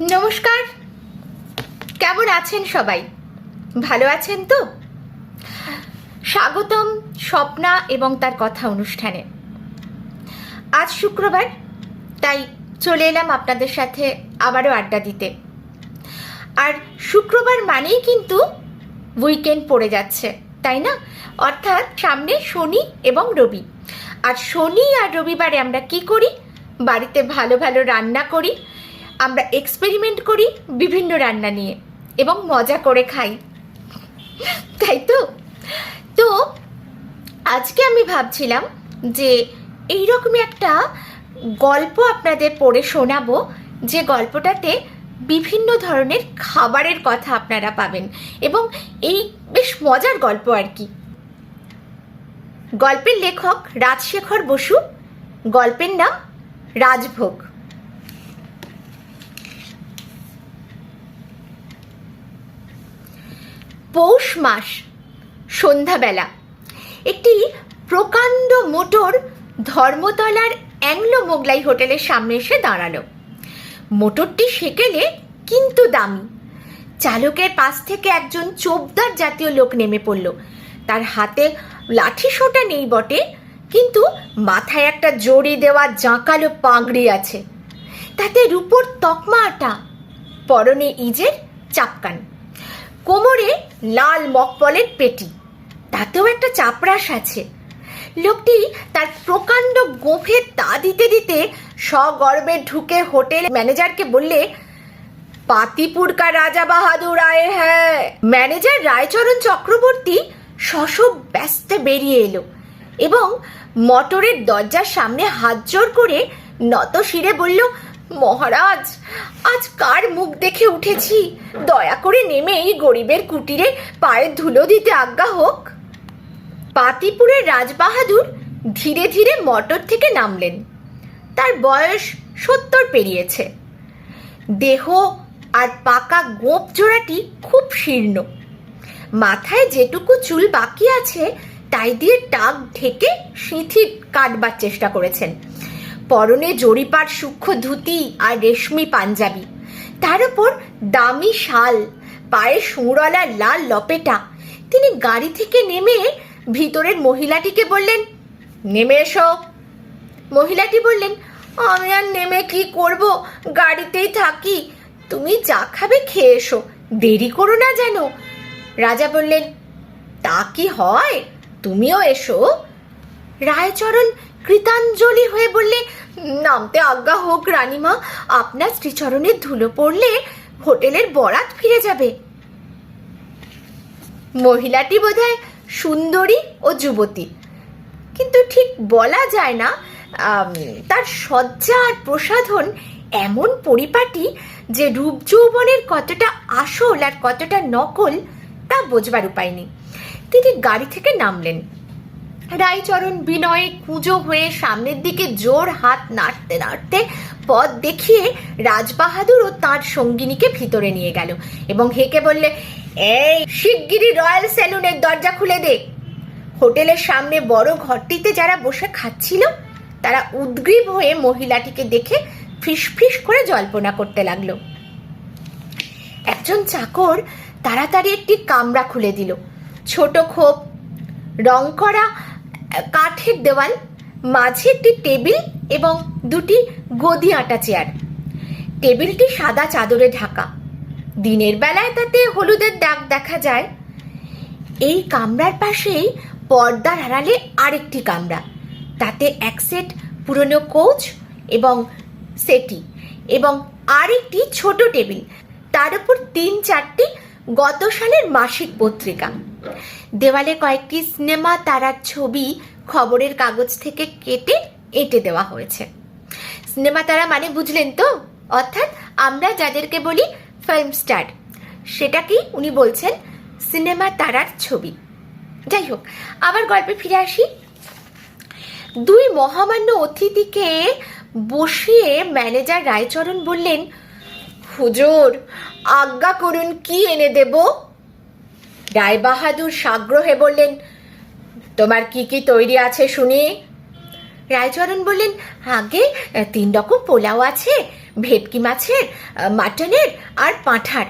নমস্কার। কেমন আছেন সবাই? ভালো আছেন তো? স্বাগতম স্বপ্না এবং তার কথা অনুষ্ঠানে। আজ শুক্রবার, তাই চলে এলাম আপনাদের সাথে আবারও আড্ডা দিতে। আর শুক্রবার মানেই কিন্তু উইকেন্ড পড়ে যাচ্ছে, তাই না? অর্থাৎ সামনে শনি এবং রবি। আর শনি আর রবিবারে আমরা কি করি? বাড়িতে ভালো ভালো রান্না করি আমরা এক্সপেরিমেন্ট করি বিভিন্ন রান্না নিয়ে এবং মজা করে খাই। তাই তো? তো, আজকে আমি ভাবছিলাম যে এইরকমই একটা গল্প আপনাদের পড়ে শোনাবো, যে গল্পটাতে বিভিন্ন ধরনের খাবারের কথা আপনারা পাবেন এবং এই বেশ মজার গল্প আর কি। গল্পের লেখক রাজশেখর বসু, গল্পের নাম রাজভোগ। পৌষ মাস, সন্ধ্যাবেলা। একটি প্রকাণ্ড মোটর ধর্মতলার অ্যাংলো মোগলাই হোটেলের সামনে এসে দাঁড়াল। মোটরটি সেকেলে কিন্তু দামি। চালকের পাশ থেকে একজন চোপদার জাতীয় লোক নেমে পড়ল। তার হাতে লাঠি সোটা নেই বটে, কিন্তু মাথায় একটা জড়ি দেওয়া জাঁকালো পাগড়ি আছে। তাতে রূপোর তকমা আটা, পরনে ইজের চাপকান। কোমরে লাল মকপলের পেটি। তাতেও একটা চাপরাশ আছে। লোকটি তার প্রকাণ্ড গোফে তা দিতে দিতে সগর্বে ঢুকে হোটেল ম্যানেজারকে বললে পাতিপুর কা রাজা বাহাদুর আয়ে হ্যাঁ ম্যানেজার রায়চরণ চক্রবর্তী শশব ব্যস্ত বেরিয়ে এলো এবং মটরের দরজার সামনে হাত জোর করে নত শিরে বলল মহারাজ, আজ কার মুখ দেখে উঠেছি? দয়া করে নেমে এই গরিবের কুটিরে পায়ের ধুলো দিতে আজ্ঞা হোক। পাতিপুরের রাজবাহাদুর ধীরে ধীরে মটর থেকে নামলেন। তার বয়স সত্তর পেরিয়েছে। দেহ আর পাকা গোপ জোড়াটি খুব শীর্ণ। মাথায় যেটুকু চুল বাকি আছে, তাই দিয়ে টাক ঢেকে সিঁথি কাটবার চেষ্টা করেছেন। পরনে জরিপার সূক্ষ্ম ধুতি আর রেশমি পাঞ্জাবি। তার উপর দামি শাল, পায়ে সুঁড়লা লাল লপেটা। তিনি গাড়ি থেকে নেমে ভিতরের মহিলাটিকে বললেন, নেমে এসো। মহিলাটি বললেন, আমি আর নেমে কি করব? গাড়িতেই থাকি। তুমি যা খাবে, খেয়ে এসো। দেরি করো না যেন। রাজা বললেন, তা কি হয়? তুমিও এসো। রায়চরণ কৃতাঞ্জলি হয়ে বললে, নামতে আজ্ঞা হোক রানীমা, আপনার শ্রীচরণের ধুলো পড়লে হোটেলের বরাত ফিরে যাবে। মহিলাটি বোধহয় সুন্দরী ও যুবতী। কিন্তু ঠিক বলা যায় না তার সজ্জা আর প্রসাধন এমন পরিপাটি যে রূপ যৌবনের কতটা আসল আর কতটা নকল তা বোঝবার উপায় নেই। তিনি গাড়ি থেকে নামলেন। রায়চরণ বিনয়ে কুঁজো হয়ে সামনের দিকে জোর হাত নাড়তে নাড়তে পথ দেখিয়ে রাজবাহাদুর ও তার সঙ্গিনীকে ভিতরে নিয়ে গেল এবং হেকে বললে, এই শিগগিরি রয়্যাল সেলুনের দরজা খুলে দে। হোটেলের সামনে বড় ঘরটিতে যারা বসে খাচ্ছিল, তারা উদ্গ্রীব হয়ে মহিলাটিকে দেখে ফিস ফিস করে জল্পনা করতে লাগল। একজন চাকর তাড়াতাড়ি একটি কামরা খুলে দিল। ছোট খোপ, রং করা কাঠের দেওয়াল, মাঝে একটি টেবিল এবং দুটি গদি আটা চেয়ার। টেবিলটি সাদা চাদরে ঢাকা। দিনের বেলায় তাতে হলুদের দাগ দেখা যায়। এই কামরার পাশেই পর্দার আড়ালে আরেকটি কামরা। তাতে এক সেট পুরনো কোচ এবং সেটি এবং আরেকটি ছোট টেবিল। তার উপর তিন চারটি গত সালের মাসিক পত্রিকা। দেওয়ালে কয়েকটি সিনেমা তারার ছবি খবরের কাগজ থেকে কেটে এঁটে দেওয়া হয়েছে। সিনেমা তারা মানে বুঝলেন তো? অর্থাৎ আমরা যাদেরকে বলি ফিল্ম স্টার সেটাকেই উনি বলছেন সিনেমা তারার ছবি। যাই হোক, আবার গল্পে ফিরে আসি। দুই মহামান্য অতিথিকে বসিয়ে ম্যানেজার রায়চরণ বললেন, হুজুর, আজ্ঞা করুন কি এনে দেব? রায়বাহাদুর সাগ্রহে বললেন, তোমার কি কি তৈরি আছে শুনি? রায়চরণ বললেন, আগে তিন রকম পোলাও আছে, ভেটকি মাছের, মাটনের আর পাঁঠার।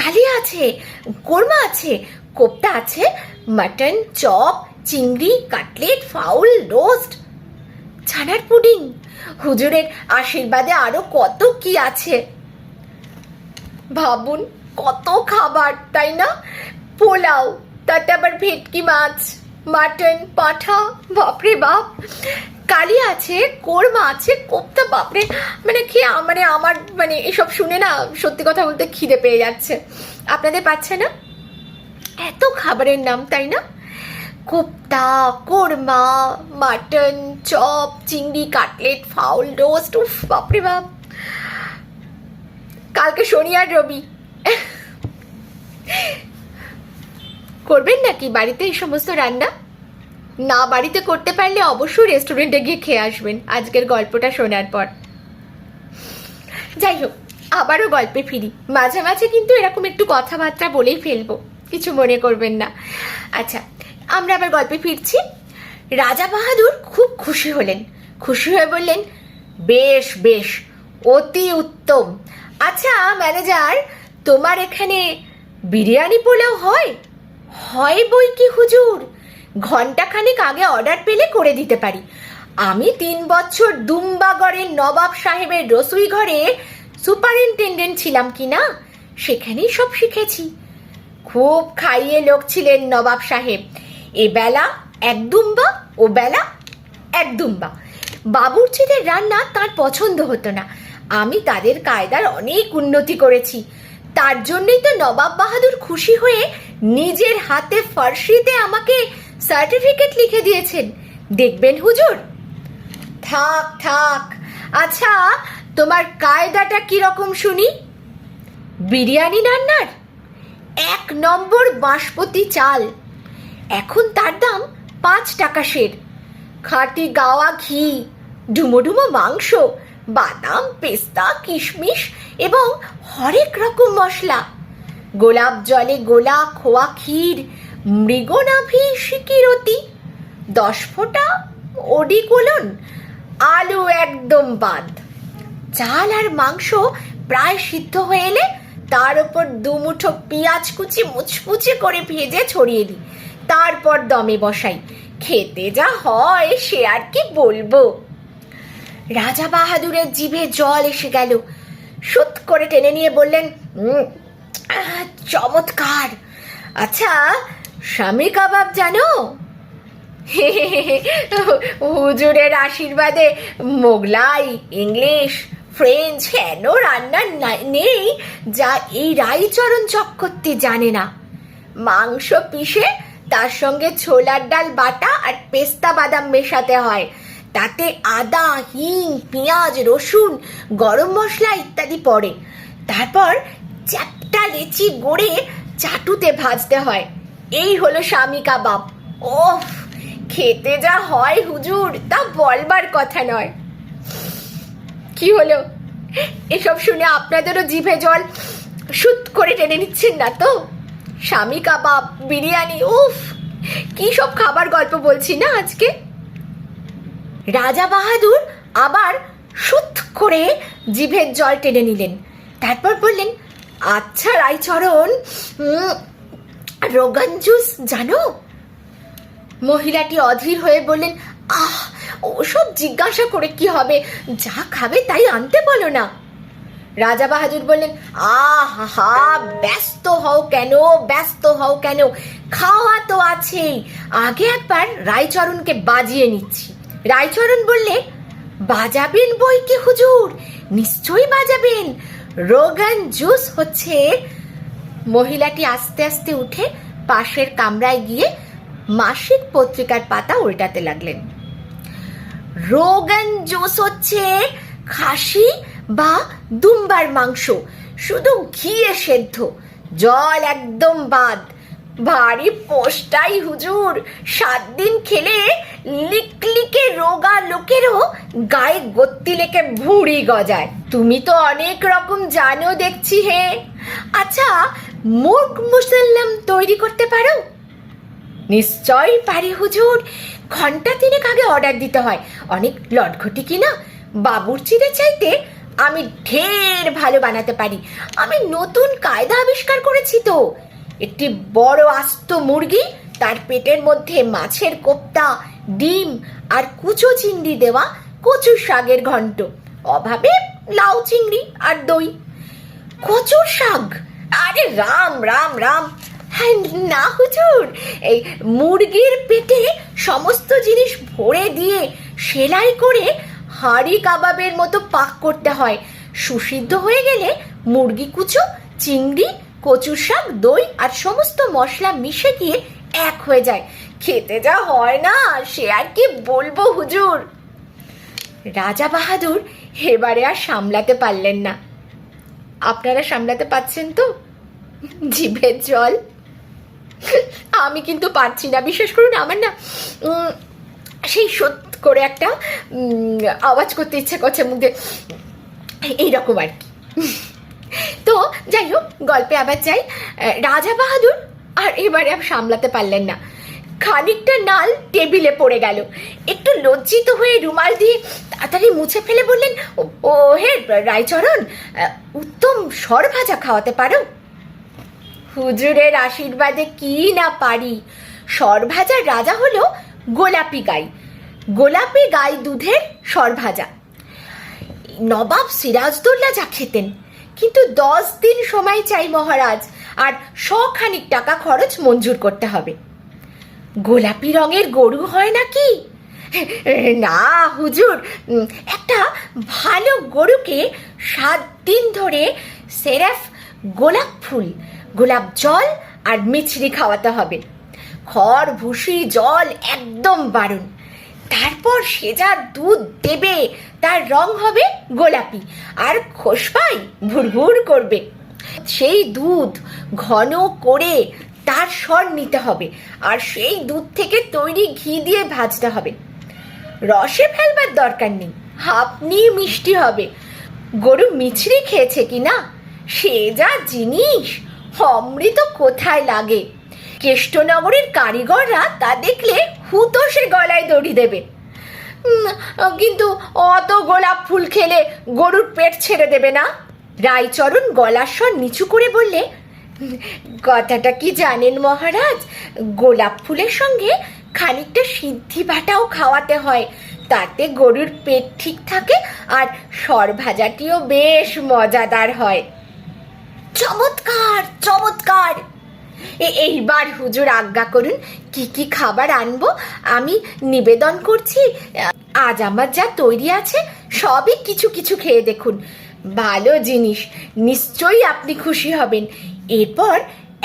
কালিয়া আছে, কোরমা আছে, কোপ্তা আছে, মাটন, চপ, চিংড়ি, কাটলেট, ফাউল, রোস্ট, ছানার পুডিং। হুজুরের আশীর্বাদে আরও কত কি আছে। ভাবুন, কত খাবার, তাই না? পোলাও তাতে আবার ভেটকি মাছ, মাটন, পাঠা, বাপরে বাপ। কালি আছে, কোরমা আছে, কোপ্তা, বাপরে। মানে খেয়ে মানে আমার মানে এসব শুনে না সত্যি কথা বলতে খিদে পেয়ে যাচ্ছে। আপনাদের পাচ্ছে না? এত খাবারের নাম, তাই না? কোপ্তা, কোরমা, মাটন, চপ, চিংড়ি, কাটলেট, ফাউল, রোস্ট, উফ, বাপরে বাপ। কালকে শনি আর রবি। করবেন নাকি বাড়িতে এই সমস্ত রান্না? না বাড়িতে করতে পারলে অবশ্যই রেস্টুরেন্টে গিয়ে খেয়ে আসবেন, আজকের গল্পটা শোনার পর। যাই হোক, আবারও গল্পে ফিরি। মাঝে মাঝে কিন্তু এরকম একটু কথাবার্তা বলেই ফেলব, কিছু মনে করবেন না। আচ্ছা আমরা আবার গল্পে ফিরছি। রাজা বাহাদুর খুব খুশি হলেন। খুশি হয়ে বললেন, বেশ বেশ, অতি উত্তম। আচ্ছা ম্যানেজার, তোমার এখানে বিরিয়ানি পোলাও হয়? হয় বই কি হুজুর? ঘন্টাখানেক আগে অর্ডার পেলে করে দিতে পারি। আমি তিন বছর দুম্বাগড়ের নবাব সাহেবের রসুই ঘরে সুপারিনটেন্ডেন্ট ছিলাম কি না সেখানেই সব শিখেছি। খুব খাইয়ে লোক ছিলেন নবাব সাহেব। এ বেলা এক দুম্বা, ও বেলা এক দুম্বা। বাবুর্চিদের রান্না তার পছন্দ হতো না। আমি তাদের কায়দার অনেক উন্নতি করেছি। তার জন্যই তো নবাব বাহাদুর খুশি হয়ে নিজের হাতে ফার্সিতে আমাকে সার্টিফিকেট লিখে দিয়েছেন। দেখবেন হুজুর? থাক থাক। আচ্ছা তোমার কায়দাটা কীরকম শুনি? বিরিয়ানি রান্নার এক নম্বর বাঁশপতি চাল। এখন তার দাম পাঁচ টাকা সের। খাটি গাওয়া ঘি, ডুমো ডুমো মাংস, বাদাম, পেস্তা, কিশমিশ এবং হরেক রকম মশলা। গোলাপ জলে গোলা খোয়া ক্ষীর মৃগনাভি সিকিরতি দশ ফোঁটা ওডি কোলন আলু একদম বাদ। চাল আর মাংস প্রায় সিদ্ধ হয়ে এলে তার উপর দুমুঠো পেঁয়াজ কুচি মুচমুচে করে ভেজে ছড়িয়ে দিই। তারপর দমে বসাই। খেতে যা হয় সে আর কি বলব। রাজা বাহাদুরের জিভে জল এসে গেল। সুত করে টেনে নিয়ে বললেন "উম, আহ, চমৎকার। আচ্ছা স্বামী কাবাব জানো? হুজুরের আশীর্বাদে মোগলাই, ইংলিশ, ফ্রেঞ্চ হেন রান্না নেই যা এই রাইচরণ চক্রবর্তী জানে না? মাংস পিষে তার সঙ্গে ছোলার ডাল, বাটা আর পেস্তা বাদাম মেশাতে হয়। তাতে আদা, হিং, পেঁয়াজ, রসুন, গরম মশলা ইত্যাদি পড়ে। তারপর চ্যাপটা লেচি গড়ে চাটুতে ভাজতে হয়। এই হলো স্বামী কাবাব। ওফ, খেতে যা হয় হুজুর, তা বলবার কথা নয়। কি হলো? এসব শুনে আপনাদেরও জিভে জল সুত করে টেনে নিচ্ছেন না তো? স্বামী কাবাব, বিরিয়ানি, উফ, কি সব খাবার গল্প বলছি না আজকে? রাজা বাহাদুর আবার সুত করে জিভের জল টেনে নিলেন। তারপর বললেন আচ্ছা রাইচরণ উম, রোগান জুস জানো? মহিলাটি অধীর হয়ে বললেন আহ ওসব জিজ্ঞাসা করে কি হবে? যা খাবে তাই আনতে বলো না। রাজা বাহাদুর বললেন আহা ব্যস্ত হও কেন? ব্যস্ত হও কেন? খাওয়া তো আছেই। আগে একবার রায়চরণকে বাজিয়ে নিচ্ছি। রায়চরণ বললে বাজাবেন বই কি হুজুর? নিশ্চয়ই বাজাবেন। রোগান জুস হচ্ছে, মহিলাটি আস্তে আস্তে উঠে পাশের কামরায় গিয়ে মাসিক পত্রিকার পাতা উল্টাতে লাগলেন। রোগান জুস হচ্ছে খাসি বা দুম্বার মাংস, শুধু ঘিয়ে সেদ্ধ, জল একদম বাদ। ভারী পোস্টাই হুজুর। সাত দিন খেলে লিকলিকে রোগা লোকেরও গায়ে গত্তি লেকে ভুঁড়ি গজায়। তুমি তো অনেক রকম জানো দেখছি হে। আচ্ছা মুরগ মুসাল্লাম তৈরি করতে পারো? নিশ্চয়ই পারি হুজুর। ঘণ্টা তিনেক আগে অর্ডার দিতে হয়। অনেক লটঘটি কিনা? বাবুর্চিদের চাইতে আমি ঢের ভালো বানাতে পারি। আমি নতুন কায়দা আবিষ্কার করেছি তো। একটি বড় আস্ত মুরগি, তার পেটের মধ্যে মাছের কোপ্তা, ডিম আর কুচো চিংড়ি দেওয়া কচু শাকের ঘন্ট। অভাবে লাউ চিংড়ি আর দই। কচুর শাক? আরে রাম রাম রাম। না হুজুর, এই মুরগির পেটে সমস্ত জিনিস ভরে দিয়ে সেলাই করে হাঁড়ি কাবাবের মতো পাক করতে হয়। সুসিদ্ধ হয়ে গেলে মুরগি, কুচো, চিংড়ি কচুর শাক, দই আর সমস্ত মশলা মিশে গিয়ে এক হয়ে যায়। খেতে যা হয় না, সে আর কি বলব হুজুর? রাজা বাহাদুর এবারে আর সামলাতে পারলেন না। আপনারা সামলাতে পাচ্ছেন তো? জিভের জল। আমি কিন্তু পারছি না, বিশ্বাস করুন আমার না সেই সত্য করে একটা আওয়াজ করতে ইচ্ছে করছে মুখে। এইরকম আর কি। যাই হোক গল্পে আবার চাই রাজা বাহাদুর আর এবারে আর সামলাতে পারলেন না। খানিকটা নাল টেবিলে পড়ে গেল। একটু লজ্জিত হয়ে রুমাল দিয়ে তাড়াতাড়ি মুছে ফেলে বললেন, "ও- ও হে রায়চরণ উত্তম সর ভাজা খাওয়াতে পারো? হুজুরের আশীর্বাদে কি না পারি। সরভাজার রাজা হলো গোলাপি গাই। গোলাপি গাই দুধের সরভাজা নবাব সিরাজদৌল্লা যা খেতেন কিন্তু দশ দিন সময় চাই মহারাজ, আর শখানিক টাকা খরচ মঞ্জুর করতে হবে। গোলাপি রঙের গরু হয় নাকি? না, হুজুর একটা ভালো গরুকে সাত দিন ধরে সেরাফ গোলাপ ফুল, গোলাপ জল আর মিছরি খাওয়াতে হবে। খড় ভুসি জল একদম বারণ তারপর সে যা দুধ দেবে, তার রং হবে গোলাপি। আর খোসপাই ভুরভুর করবে। সেই দুধ ঘন করে তার স্বর নিতে হবে, আর সেই দুধ থেকে তৈরি ঘি দিয়ে ভাজতে হবে। রসে ফেলবার দরকার নেই আপনি মিষ্টি হবে। গরু মিছরি খেয়েছে কি না? সে যা জিনিস, অমৃত কোথায় লাগে? কেষ্টনগরের কারিগররা তা দেখলে হুতো সে গলায় দড়ি দেবে। কিন্তু অত গোলাপ ফুল খেলে গরুর পেট ছেড়ে দেবে না? রায়চরণ গলার স্বর নিচু করে বললে, কথাটা কি জানেন মহারাজ? গোলাপ ফুলের সঙ্গে খানিকটা সিদ্ধি বাটাও খাওয়াতে হয়। তাতে গরুর পেট ঠিক থাকে আর সর ভাজাটিও বেশ মজাদার হয়। চমৎকার চমৎকার! এইবার হুজুর আজ্ঞা করুন, কি কি খাবার আনব? আমি নিবেদন করছি, আজ আমার যা তৈরি আছে, সবই কিছু কিছু খেয়ে দেখুন। ভালো জিনিস, নিশ্চয়ই আপনি খুশি হবেন। এরপর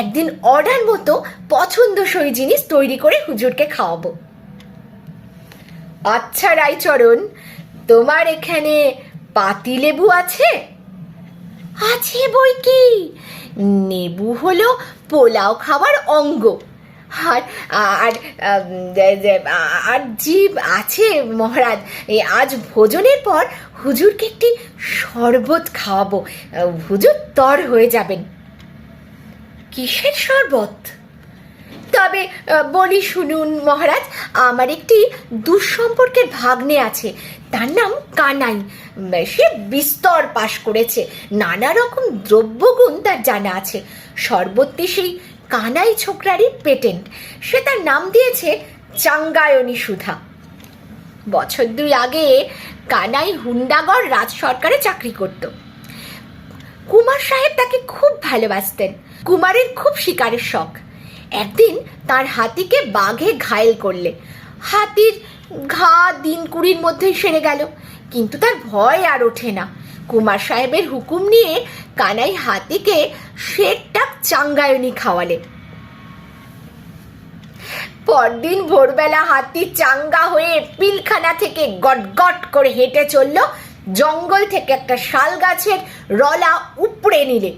একদিন অর্ডার মতো পছন্দসই জিনিস তৈরি করে হুজুরকে খাওয়াবো। আচ্ছা রায়চরণ, তোমার এখানে পাতিলেবু আছে? আছে বই কি? নেবু হলো পোলাও খাওয়ার অঙ্গ। আর আর আর যে- আছে মহারাজ আজ ভোজনের পর হুজুরকে একটি শরবত খাওয়াবো। হুজুর তর হয়ে যাবেন। কিসের শরবত? তবে বলি শুনুন মহারাজ, আমার একটি দুঃসম্পর্কের ভাগ্নে আছে। তার নাম কানাই। সে বিস্তর পাশ করেছে। নানা রকম দ্রব্যগুণ তার জানা আছে। সর্বত্রই সেই কানাই ছোকরারই পেটেন্ট। সে তার নাম দিয়েছে চাঙ্গায়নী সুধা। বছর দুই আগে কানাই হুন্ডাগড় রাজ সরকারে চাকরি করতো। কুমার সাহেব তাকে খুব ভালোবাসতেন। কুমারের খুব শিকারের শখ। একদিন তার হাতিকে বাঘে ঘায়েল করলে। হাতির ঘা দিন কুড়ির মধ্যেই সেরে গেল। কিন্তু তার ভয় আর ওঠে না। কুমার সাহেবের হুকুম নিয়ে কানাই হাতিকে শেরটাক চাঙ্গায়নি খাওয়ালে। পরদিন ভোরবেলা হাতি চাঙ্গা হয়ে পিলখানা থেকে গট গট করে হেঁটে চলল। জঙ্গল থেকে একটা শাল গাছের রলা উপড়ে নিলে।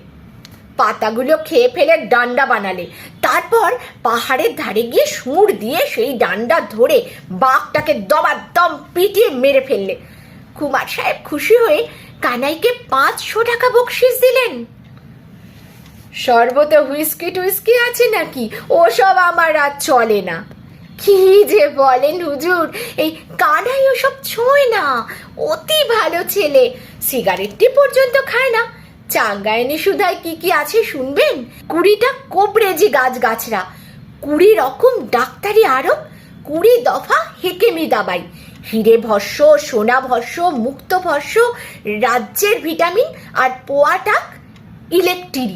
পাতাগুলো খেয়ে ফেলে ডান্ডা বানালে। তারপর পাহাড়ের ধারে গিয়ে সুর দিয়ে সেই ডান্ডা ধরে বাঘটাকে দম পিটিয়ে মেরে ফেললে। কুমার সাহেব খুশি হয়ে কানাইকে পাঁচশো টাকা বকশিস দিলেন। শরবতে হুইস্কি টুইস্কি আছে নাকি? ওসব আমার আর চলে না। কি যে বলেন হুজুর, এই কানাই ওসব ছোঁয় না। অতি ভালো ছেলে। সিগারেটটি পর্যন্ত খায় না। চাঙ্গায়নি সুধায় কি কি আছে শুনবেন? কুড়িটা কোবরেজি গাছ গাছরা কুড়ি রকম ডাক্তারি আরও কুড়ি দফা হেকেমি দাবাই, হিরে ভস্য, সোনা ভস্য, মুক্ত ভস্য, রাজ্যের ভিটামিন আর পোয়াটাক ইলেকট্রিক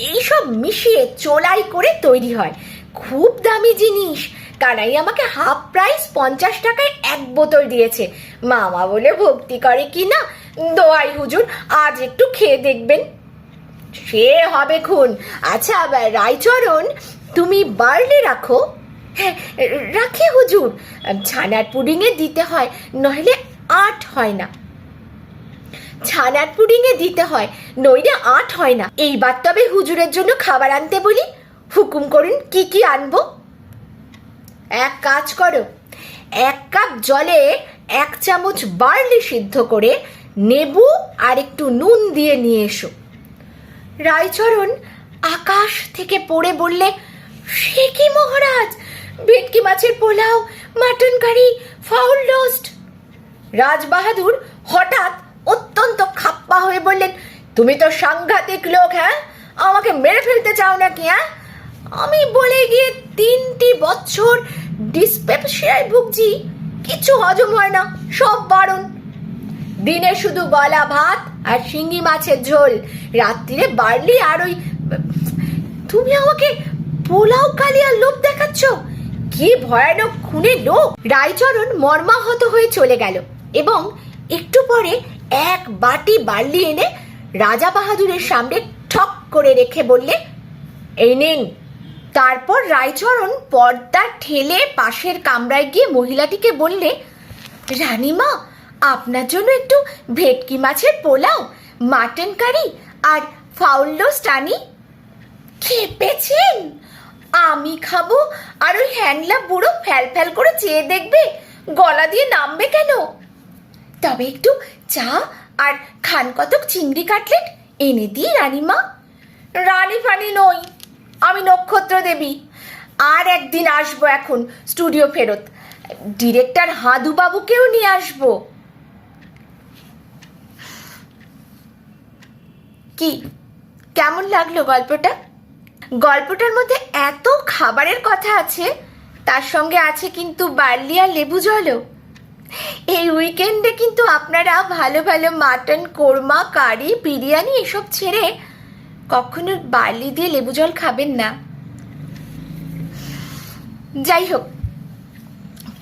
এইসব মিশিয়ে চোলাই করে তৈরি হয়। খুব দামি জিনিস। কানাই আমাকে হাফ প্রাইস পঞ্চাশ টাকায় এক বোতল দিয়েছে। মামা বলে ভক্তি করে কি না? দোয়াই হুজুর, আজ একটু খেয়ে দেখবেন। সে হবে খুন। আচ্ছা রায়চরণ, তুমি বার্লি রাখো। হ্যাঁ রাখি হুজুর। ছানার পুডিংয়ে দিতে হয়, নইলে আট হয় না। ছানার পুডিংয়ে দিতে হয়, নইলে আট হয় না। এইবার তবে হুজুরের জন্য খাবার আনতে বলি। হুকুম করুন, কি কি আনব? এক কাজ করো। এক কাপ জলে এক চামচ বার্লি সিদ্ধ করে নেবু আর একটু নুন দিয়ে নিয়ে এসো। রায়চরণ আকাশ থেকে পড়ে বললে, সে কি মহারাজ? ভেটকি মাছের pulao, mutton curry, fowl roast? Rajbahadur হঠাৎ অত্যন্ত খাপ্পা হয়ে বললেন, তুমি তো সাংঘাতিক লোক হ্যাঁ? আমাকে মেরে ফেলতে চাও নাকি হ্যাঁ? আমি বলে গিয়ে তিনটি বছর ডিসপেপসিয়ায় ভুগছি। কিছু হজম হয় না, সব বারণ। দিনে শুধু গলা ভাত আর শিঙ্গি মাছের ঝোল। রাত্রিরে বার্লি আর ওই, তুমি আমাকে পোলাও কালিয়ার লোভ দেখাচ্ছ? কি ভয়ানক খুনে লোক রায়চরণ মর্মাহত হয়ে চলে গেল এবং একটু পরে এক বাটি বার্লি এনে রাজা বাহাদুরের সামনে ঠক করে রেখে বললে, এই নিন। তারপর রায়চরণ পর্দা ঠেলে পাশের কামরায় গিয়ে মহিলাটিকে বললে, রানীমা আপনার জন্য একটু ভেটকি মাছের পোলাও, মাটন কারি আর ফাউল রোস্ট আনি। খেপেছেন? আমি খাব আর ওই হ্যাংলা বুড়ো ফ্যাল ফ্যাল করে চেয়ে দেখবে, গলা দিয়ে নামবে কেন? তবে একটু চা আর খান কতক চিংড়ি কাটলেট এনে দিই রানীমা। রানী ফানি নই, আমি নক্ষত্র দেবী। আর একদিন আসব এখন, স্টুডিও ফেরত। ডিরেক্টর হাদুবাবুকেও নিয়ে আসব। কি? কেমন লাগল গল্পটা? গল্পটার মধ্যে এত খাবারের কথা আছে, তার সঙ্গে আছে কিন্তু বার্লি আর লেবু জলও। এই উইকেন্ডে কিন্তু আপনারা ভালো ভালো মাটন, কোরমা, কারি, বিরিয়ানি এসব ছেড়ে কখনো বার্লি দিয়ে লেবু জল খাবেন না। যাই হোক,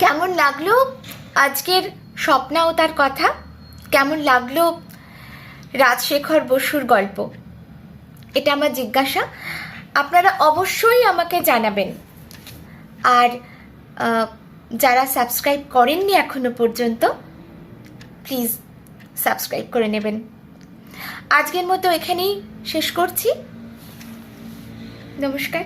কেমন লাগল আজকের স্বপ্না ও তার কথা? কেমন লাগল রাজশেখর বসুর গল্প। এটা আমার জিজ্ঞাসা। আপনারা অবশ্যই আমাকে জানাবেন। আর যারা সাবস্ক্রাইব করেননি এখনও পর্যন্ত, প্লিজ সাবস্ক্রাইব করে নেবেন। আজকের মতো এখানেই শেষ করছি। নমস্কার।